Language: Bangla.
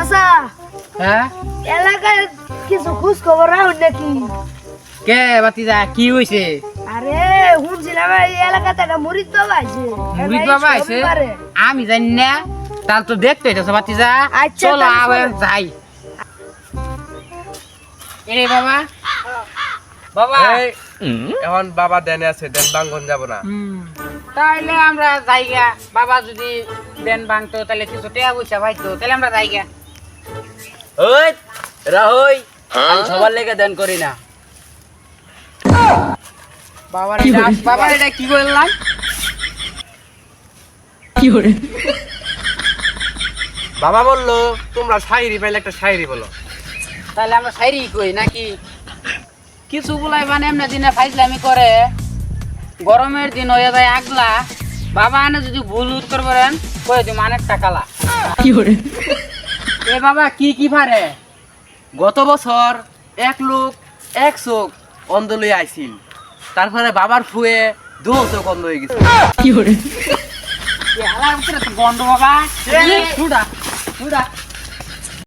চাচা হ্যাঁ? এলাকায় কিছু খোঁজ খবর রাখুন নাকি? কে বাতিজা কি হইছে? আরে শুনছিলাম এই এলাকাতে একটা মুরিদ বাবা আছে মুরিদ বাবা আছে আমি জানি না তার তো দেখতে হইতেছে বাতিজা আচ্ছা, চলো আবার যাই। এরে বাবা। বাবা। এই, এখন বাবা দেনে আছে দেন বাঙ্গন যাব না। হুম, তাইলে আমরা যাইগা। বাবা যদি দেন ভাঙতো তাহলে কিছু টেয়া পয়সা পাইতো তাহলে আমরা যাইগা। ওই রাহুই আমি সবার লেগে দেন করি না। বাবার বাবার এটা কি করলাম বাবা বলল তোমরা শায়রি পাইলে একটা শায়রি বলো। তাহলে আমরা সাইরি কই নাকি? কিছু বলাই মানে এমনি দিনে ফাইজলামি করে। গরমের দিন হয়ে যায় আগলা বাবা এনে যদি ভুল উত্তর করেন কয়ে দিম অনেক টাকালা এ বাবা কি কি পারে? গত বছর এক লোক এক চোখ অন্ধ লই আইছিল। তারপরে বাবার ফুয়ে দু চোখ অন্ধ হয়ে গেছে। কি তো গন্ধ বাবা। Soda soda